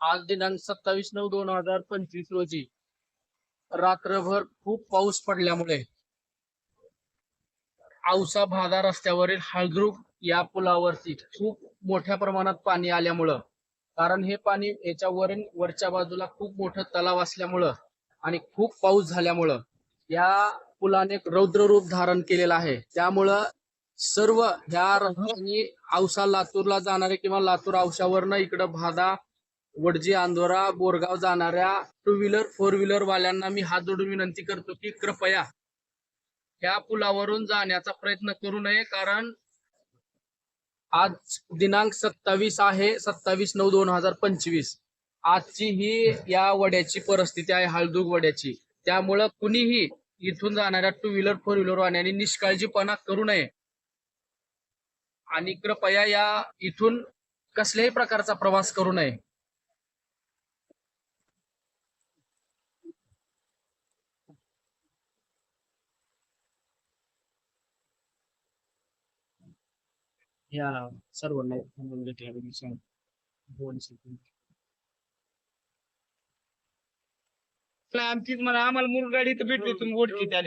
आज दिनांक सत्तावीस नऊ दोन हजार पंचवीस रोजी रात्रभर खूप पाऊस पडल्यामुळे औसा भादा रस्त्यावरील हळग्रुप या पुलावरती खूप मोठ्या प्रमाणात पाणी आल्यामुळं कारण हे पाणी याच्यावरील वरच्या बाजूला खूप मोठं तलाव असल्यामुळं आणि खूप पाऊस झाल्यामुळं या पुलाने एक रौद्र रूप धारण केलेलं आहे. त्यामुळं सर्व ह्या औसा लातूरला जाणारे किंवा लातूर औसावरनं इकडं भादा वडजी आंदोरा बोरगाव जाणाऱ्या टू व्हीलर फोर व्हीलर वाल्यांना मी हात जोडून विनंती करतो की कृपया ह्या पुलावरून जाण्याचा प्रयत्न करू नये कारण आज दिनांक सत्तावीस आहे सत्तावीस नऊ दोन हजार पंचवीस. आजची ही या वड्याची परिस्थिती आहे हळदूग वड्याची. त्यामुळं कुणीही इथून जाणाऱ्या टू व्हीलर फोर व्हीलर वाहनांनी निष्काळजीपणा करू नये. आणि कृपया या इथून कसल्याही प्रकारचा प्रवास करू नये. या सर्वांना दोन सेकंद आमचीच मला आम्हाला मुरगाडी तर भेटली तुम्ही ओळखी त्या